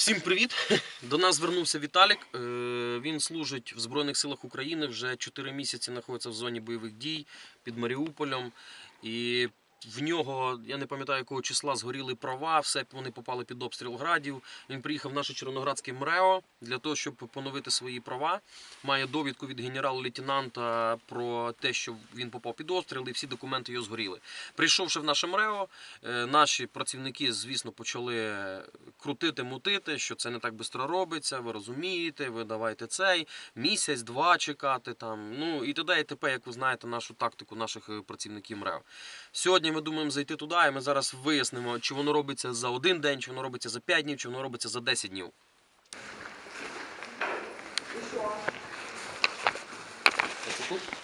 Всім привіт! До нас звернувся Віталік. Е, Він служить в Збройних силах України вже 4 місяці знаходиться в зоні бойових дій під Маріуполем. І в нього, я не пам'ятаю якого числа, згоріли права, все вони попали під обстріл градів. Він приїхав в наше Червоноградське МРЕО для того, щоб поновити свої права. Має довідку від генерал-лейтенанта про те, що він попав під обстріл, і всі документи його згоріли. Прийшовши в наше МРЕО, е, наші працівники, звісно, почали крутити, мутити, що це не так швидко робиться. Ви розумієте, ви давайте цей місяць, два чекати там. Ну і т.д. і т.п., як ви знаєте, нашу тактику наших е, працівників МРЕО. Сьогодні ми думаємо зайти туди, і ми зараз вияснимо, чи воно робиться за один день, чи воно робиться за 5 днів, чи воно робиться за 10 днів. Це тут?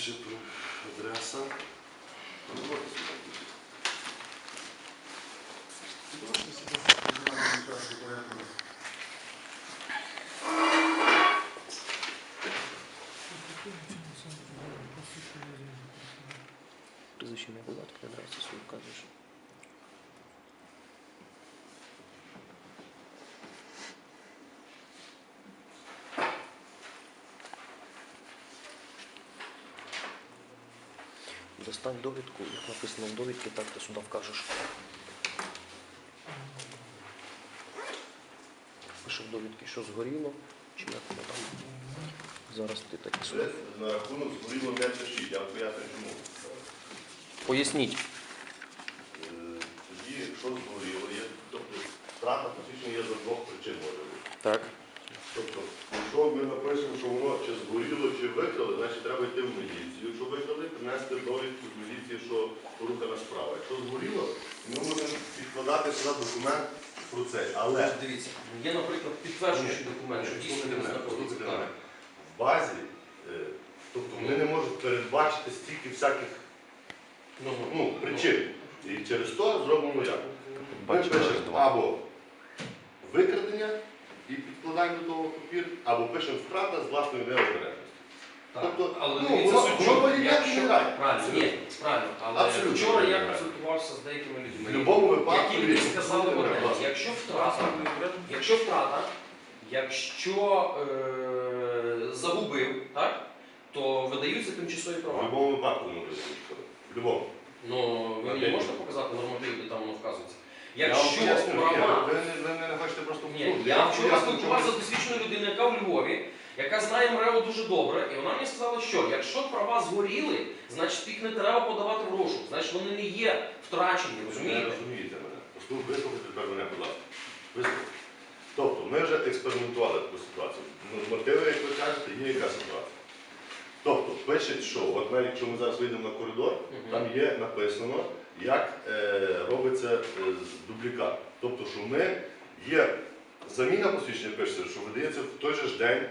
și adresa. Достань довідку, як написано в довідці, так ти сюди вкажеш. Пише в довідці, що згоріло, чи як воно там. Зараз ти так і сюди. На рахунок згоріло не пишіть, я вам поясню чому. Поясніть. Е, Тоді, якщо згоріло, є, тобто втрата фактично є за двох причин може бути. Так. Тобто, якщо ми напишемо, що воно чи згоріло, чи викрали, значить треба йти в міліцію. Якщо викрали, принести довідку з міліції, що порухана справа. Якщо згоріло, ми можемо підкладати сюди документ про це. Але Дивіться, є, наприклад, підтверджуючий документ, що дійсно він знаходиться в базі, е, тобто вони не можуть передбачити стільки всяких Ну, ну, причин. І через то зробимо як? Ми пишемо або викрадення до того папір, або пишемо втрата з власної необережності. Так, Тобто, але ну, дивіться, воно- не Правильно, ні, правильно. Але Абсолютно вчора я консультувався з деякими людьми. В будь-якому випадку, які мені сказали мене, одне, ласка. якщо втрата, якщо втрата, якщо е, загубив, так, то видаються тимчасові В права. будь-якому випадку не буде нічого. В будь-якому. Ну, ви мені можете показати норматив, де там воно вказується? Я вам Якщо поясню, ні, права ви, не- ви не хочете просто Ні, послухати. Я вам вчора спілкувався з досвідченою людиною, яка в Львові, яка знає МРЕО дуже добре, і вона мені сказала, що якщо права згоріли, значить їх не треба подавати в розшук, значить вони не є втрачені, Ви не розумієте? розумієте мене. Послухайте, вислухайте тепер мене, будь ласка. Вислухайте. Тобто, ми вже експериментували таку ситуацію. Нормативи, як ви кажете, є яка ситуація. Тобто, пишуть, що от навіть якщо ми зараз вийдемо на коридор, там є написано, як е, робиться е, з- дублікат. Тобто, що ми є заміна посвідчення пишеться, що видається в той же ж день.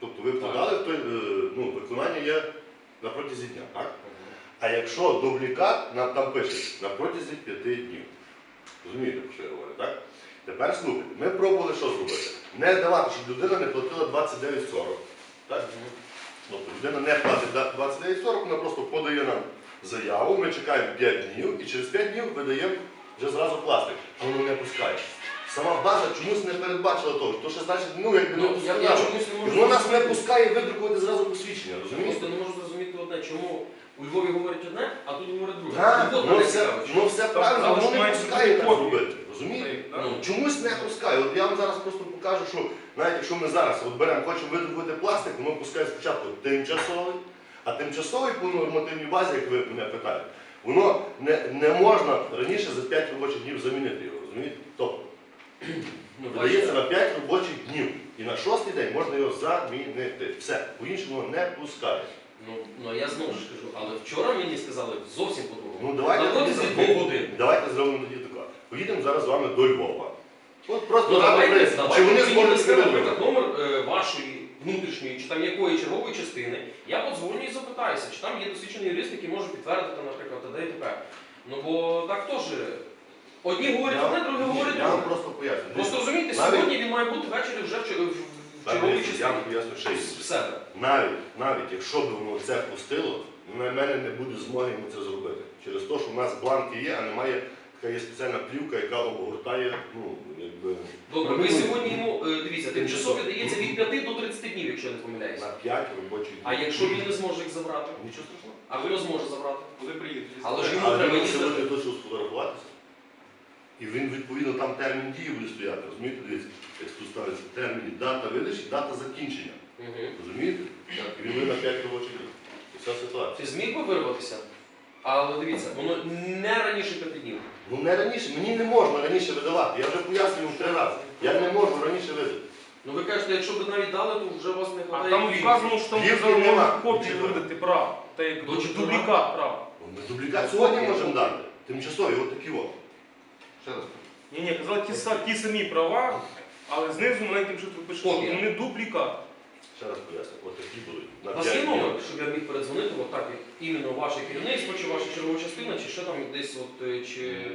Тобто ви подали, в той, е, ну, виконання є на протязі дня. Так? А якщо дублікат, нам там пише на протязі п'яти днів. Розумієте, про що я говорю, так? Тепер слухайте, ми пробували що зробити? не давати, щоб людина не платила 29,40. Так? Тобто людина не платить да- 29,40, вона просто подає нам заяву, ми чекаємо 5 днів і через 5 днів видаємо вже зразу пластик, а воно не пускає. Сама база чомусь не передбачила того, то що значить, ну якби не Ну, я, я чомусь не можу Воно нас не зрозуміти. пускає видрукувати зразу посвідчення, розумієте? просто не можу зрозуміти одне, чому у Львові говорять одне, а тут говорять друге. Так, Ну, от ну мене все, цікаво, ну все правильно, але ж воно не мають пускає бути так копії. робити. Розумієте? Так. Ну, Чомусь не пускає. От я вам зараз просто покажу, що навіть якщо ми зараз от беремо, хочемо видобути пластик, воно пускає спочатку тимчасовий, а тимчасовий по нормативній базі, як ви мене питаєте, воно не, не можна раніше за 5 робочих днів замінити його. Розумієте? Тобто видається на 5 робочих днів. І на шостий день можна його замінити. Все, по-іншому не пускають. Ну, ну я знову ж кажу, але вчора мені сказали зовсім по-другому. Ну давайте тоді- двох годин. Давайте зробимо тоді таке. Поїдемо зараз з вами до Львова. От просто Ну давайте, давайте чи вони мені зможуть наприклад, номер е, вашої внутрішньої чи там якої чергової частини. Я подзвоню і запитаюся, чи там є досвідчений юрист, який може підтвердити, наприклад, т.д. і т.п. Ну бо так теж. Одні говорять одне, другі говорять Я вам друге. просто поясню. Просто розумієте, Навіть- сьогодні він має бути ввечері вже в, чер- в, в черговій Я вам частині. поясню ще В інше. себе. Навіть, навіть якщо б воно це пустило, на мене не буде змоги йому це зробити. Через те, що в нас бланки є, а немає така є спеціальна плівка, яка обгортає, ну, якби. Добре, ви сьогодні йому, е, дивіться, тимчасові дається від 5 до 30 днів, якщо я не помиляюся. На 5 робочих А якщо він не зможе їх забрати? Нічого страшного. А хто зможе забрати? Коли приїдуть? Але ж йому треба він їздити. сьогодні точно сфотографуватися. І він відповідно там термін дії буде стояти. Розумієте, дивіться, як тут ставиться термін, дата видачі, дата закінчення. Угу. Розумієте? Так, і він ви на 5 робочих днів. І Вся ситуація. Ти зміг би вирватися? Але дивіться, воно не раніше 5 днів. Ну не раніше, мені не можна раніше видавати. Я вже пояснював три рази. Я не можу раніше видати. Ну ви кажете, якщо б навіть дали, то вже вас не А там вільності. вказано, що там нема. копію Нічого. видати прав. Та як До дублікат прав. Ну, Ми дублікат сьогодні можемо дати. Тимчасові, от такі от. Ще раз. Ні, ні, казали ті, са- ті самі права, але знизу маленьким шрифтом пише, що Копія. вони дублікат. Ще раз поясню. От такі будуть. На У вас є п'ять номер, днів. щоб я міг передзвонити, от так, як іменно ваше керівництво, чи ваша чергова частина, чи що там десь от е, чи.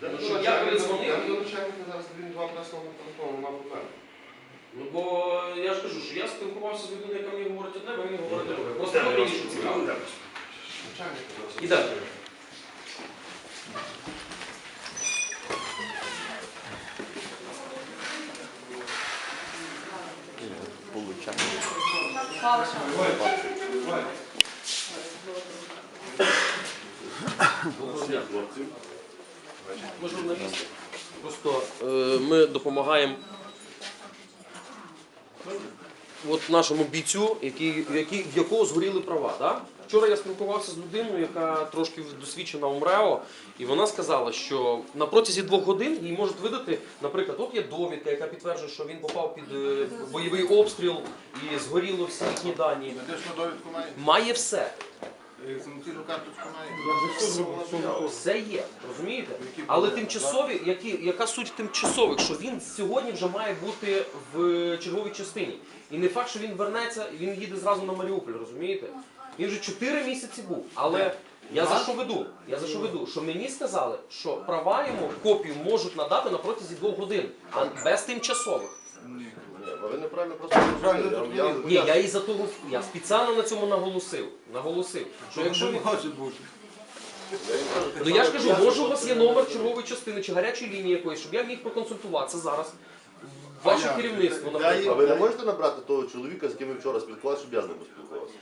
Та Ну, ну, щоб я передзвонив? Я до начальника зараз він два пресного телефону, проблем. Ну бо я ж кажу, що я спілкувався з людиною, яка мені говорить одне, ви мені говорите друге. Просто мені що цікаво. Начальник зараз. Ідемо. Доброго Ми журналісти. Просто е, ми допомагаємо от нашому бійцю, який, в якого згоріли права. Да? Вчора я спілкувався з людиною, яка трошки досвідчена у МРЕО, і вона сказала, що на протязі двох годин їй можуть видати, наприклад, от є довідка, яка підтверджує, що він попав під е, бойовий обстріл і згоріло всі їхні дані. Медичну довідку має? Має все. Карточку має? Все є, розумієте? Але тимчасові, які, яка суть тимчасових, що він сьогодні вже має бути в черговій частині. І не факт, що він вернеться, він їде зразу на Маріуполь, розумієте? Він вже 4 місяці був. Але я за що веду? Я за що веду? Що мені сказали, що права йому копію можуть надати на протязі двох годин, а без тимчасових. Ні, ви неправильно просто Правильно Я вам- Ні, я і за того я спеціально на цьому наголосив. Наголосив, що якщо він може бути. Я їм кажу, Ну я ж кажу, може у вас є номер чергової частини чи гарячої лінії якоїсь, щоб я міг проконсультуватися зараз. Ваше керівництво, А наприклад. ви не можете набрати того чоловіка, з ким ви вчора спілкувалися, щоб я з ним поспілкувався?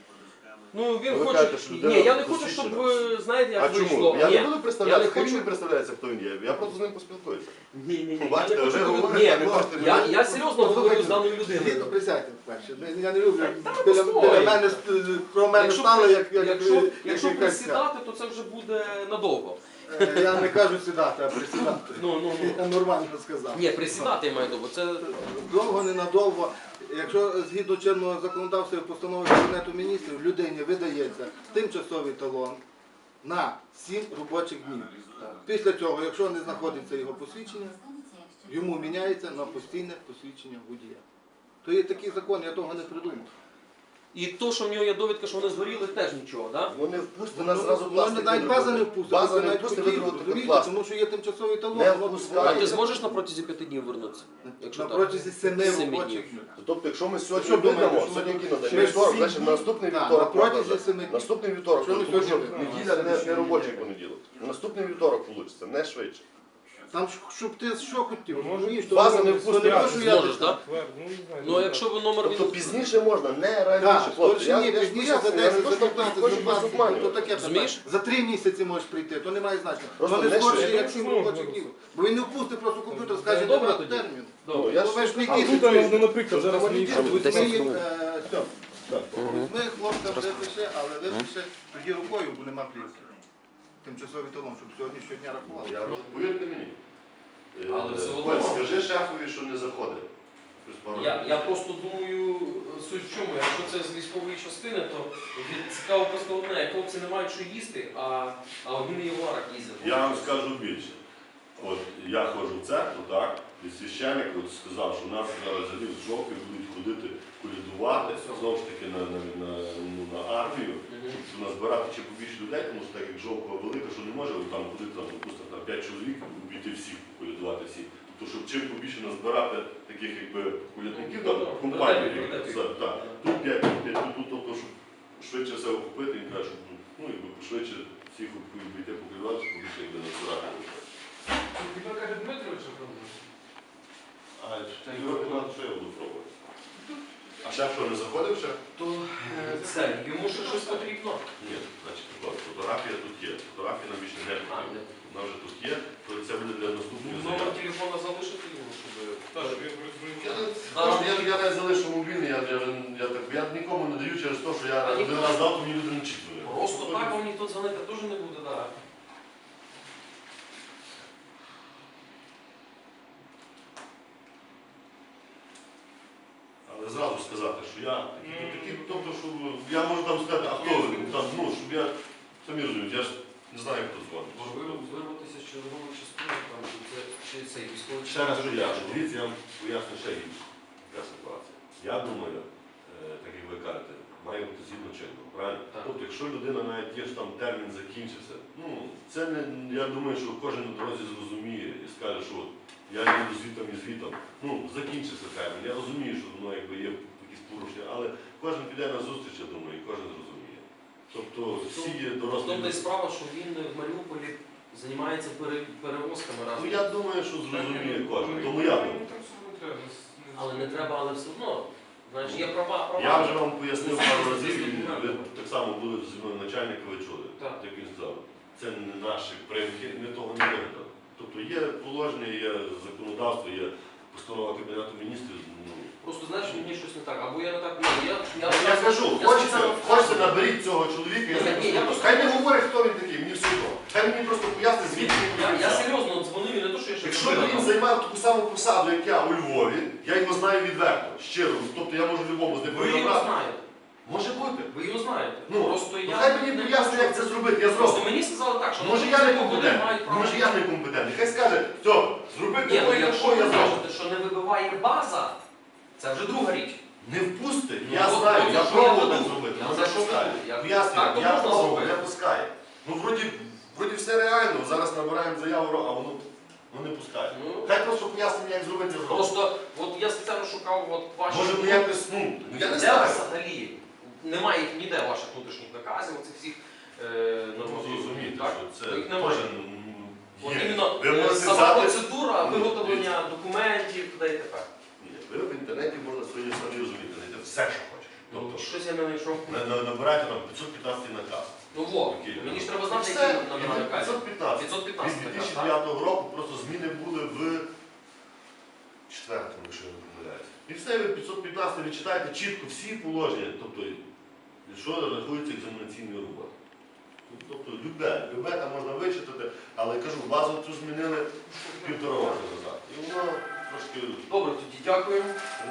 Ну він Ви хоче. кажете, що людина Ні, я не хочу, щоб ви знаєте, як А вийшло. чому? Я Ні. не буду представляти, Я не хай він хочу- не представляється, хто він є. Я просто з ним поспілкуюся. Ні, ні, ні. Я Бачите, не вже щоб ви- говорите, Ні, не можете я, говорити. я серйозно говорю з даною людиною. Ні, присядьте вперше. Я не люблю. Та Біля, постой. біля мене ст- про мене Якщо, стало, як, як, якщо, як, якщо якась присідати, то це вже буде надовго. Е, Я не кажу сідати, а присідати. Ну, ну, ну. Я нормально сказав. Ні, присідати я маю довго. Це Довго, ненадовго. Якщо згідно чинного законодавства і постанови Кабінету міністрів, людині видається тимчасовий талон на 7 робочих днів. Після цього, якщо не знаходиться його посвідчення, йому міняється на постійне посвідчення водія. То є такий закон, я того не придумав. І то, що в нього є довідка, що вони згоріли, теж нічого, так? Ну не впусти Ну, нас зразу ну, пластик. навіть база не впустить, База не хотіли, видрувати пластик. тому що є тимчасовий талон. Не воно-. А ти зможеш на протязі п'яти днів вернутися? Якщо на так? протязі семи Семи робочих днів. Тобто, якщо ми сьогодні Що думаємо, що сьогодні ми- який день? через Вівторок, сім значить днів? наступний Так, вівторок. на протязі семи днів. Наступний вівторок, Що ми тому що сьогодні? неділя не, не робочий понеділок. Наступний вівторок вийде, не швидше. Там щоб ти що хотів, розумієш, база не що я Зможеш, так? Ну, не знаю. Ну а якщо ви номер Тобто він... пізніше можна, не раніше. Так, хлопці. скоріше ні, ж пізніше за пояснюю, я 10, за то, що 15, хочу за вас 20, обманювати. то таке Розумієш? За три місяці можеш прийти, то не має значення. Просто То не не скорше, швидше. як сім робочих днів. Бо він не впустить просто комп'ютер, скаже, Ну, добре тоді. термін. Ну, я Ну, ж- ви ж не А тут, ну, наприклад, зараз Ми мені Десять ми їх, хвилин. е, Стьоп, Ми хлопця випише, але випише тоді рукою, бо нема плівки. Тимчасовий талон, щоб сьогодні щодня рахували. Повірте мені. Е, Але все Коль, одно. Скажи шефові, що не заходить. Плюс пару Я, я просто думаю, суть в чому, якщо це з військової частини, то від- цікаво просто одне, як хлопці не мають що їсти, а, а один і в ларах їздять. Я вам скажу більше. От я ходжу в церкву, так, і священник от сказав, що нас зараз взагалі в жовтні будуть ходити колядувати, знову ж таки на, на, на, ну, на армію, Мгм. щоб назбирати ще побільше людей, тому що так як жовтва велика, що не може от там ходити, там, допустимо, там 5 чоловік, обійти всіх, колядувати всіх. Тобто, щоб чим побільше назбирати таких якби колядників, там, Ну, компаній, братів, братів. так, так, тут 5, тут 5, тут, тут, тобто, щоб швидше все він каже, щоб ну, якби швидше всіх обійти поколядувати, щоб побільше якби назбирати. Тебе каже Дмитрович, що проблема? А його що я буду пробувати? А шеф що не заходив ще? То е, це, йому ще щось потрібно. Ні, значить, фотографія тут є. Фотографія нам більше не потрібна. Вона вже тут є, то це буде для наступної Номер заяви. телефона залишити йому, щоб... Так, я Я, розумію. Я, не залишу мобільний, я, я, я, так, я нікому не даю через те, що я А один ніхто- раз дав, то мені люди не читали. Просто так вам ніхто дзвонити теж не буде, так. Але зразу сказати, що я такі, такі, тобто, що я можу там сказати, а хто ви? Ну, Там, ну, щоб я, самі розумієте, я ж не знаю, хто дзвонить. Можливо, вирватися з чергової частини, там, чи це, чи цей військовий Ще раз кажу, я, дивіться, я вам поясню ще інше, яка ситуація. Я думаю, е, так як ви кажете, має бути згідно чинного, правильно? Так. Тобто, якщо людина навіть є, що там термін закінчився, ну, це не, я думаю, що кожен на дорозі зрозуміє і скаже, що от я їду звітом і звітом. Ну, закінчився термін. Я розумію, що воно якби є якісь порушення, але кожен піде на зустріч, я думаю, і кожен зрозуміє. Тобто всі є дорослі. й люди. справа, що він в Маріуполі займається пере- перевозками Ну я думаю, що зрозуміє кожен. Тому я думаю. Але не треба, але все одно. Знаєш, є права, права. Я вже вам пояснив пару разів, і ви так само були зі мною начальника, ви чули, Так. як він сказав. Це не наші примхи, ми того не вигадали. Тобто є положення, є законодавство, є постанова Кабінету міністрів. Ну, Просто знаєш, мені щось не так. Або я не так. Ну, я, я, Я кажу, я хочете, спеціально- хочете наберіть цього чоловіка, я Ні, не ні, я просто- Хай не говорить, хто він такий, мені все одно. Таку саму посаду, як я у Львові, я його знаю відверто, щиро. Тобто я можу любому з ним Ви його знаєте. Може бути. Ви його знаєте. Ну, просто ну я. хай мені не пояснить, як це зробити, я Просто мені сказали так, що Може ну, я не компетентний, може я не компетентний. Хай скаже, все, зроби Ні, ну такої, якщо ви я зроблю. кажете, що не вибиває база, це вже друга річ. Не впусти, Ну, я от- знаю, от я що пробував я так веду. зробити, Я але за не що. Я- так, то я можна пробував, зробити. не пускає. Ну вроді, вроді все реально, зараз набираємо заяву, а воно, воно не пускає. Ну, Хай просто пояснить, як зробити, зроблю. Просто от я спеціально шукав от ваші. Може ми якось, ну, ну, я не Де знаю. взагалі? Немає їх ніде ваших внутрішніх наказів, оцих всіх е, ну, нормативів. зрозуміти, так? що це Їх немає. теж От є. іменно Ви е, можете сама взяти- процедура Ну, виготовлення документів, туди і тепер. Ні, Ви в інтернеті можна самі розуміти, знайти все, що хочеш. Ну, Тобто, щось я не знайшов. на- на- набирайте там 515 наказ. Ну во, мені ж треба знати, Все, які номера наказів. 515. 515 Від наказ, так? 2009 року просто зміни були в четвертому, якщо я не помиляюся. І все, ви 515 ви читаєте чітко всі положення, тобто, що рахується екзаменаційною роботою. Тобто любе, любе там можна вичитати, але кажу, базу цю змінили півтора року назад. І воно трошки. Добре, тоді воно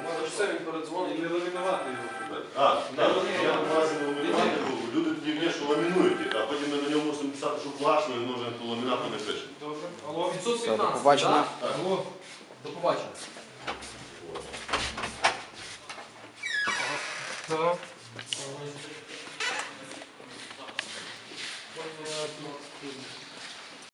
Може, все він передзвонить. Не ламінувати його. А, так, я магазин ламінувати, бо люди тоді що ламінують їх, а потім ми на ньому мусимо писати, що влашно, і ми вже по ламінату не пишемо. Добре. Алло. 515. побачення. так? Алло. До побачення. Так.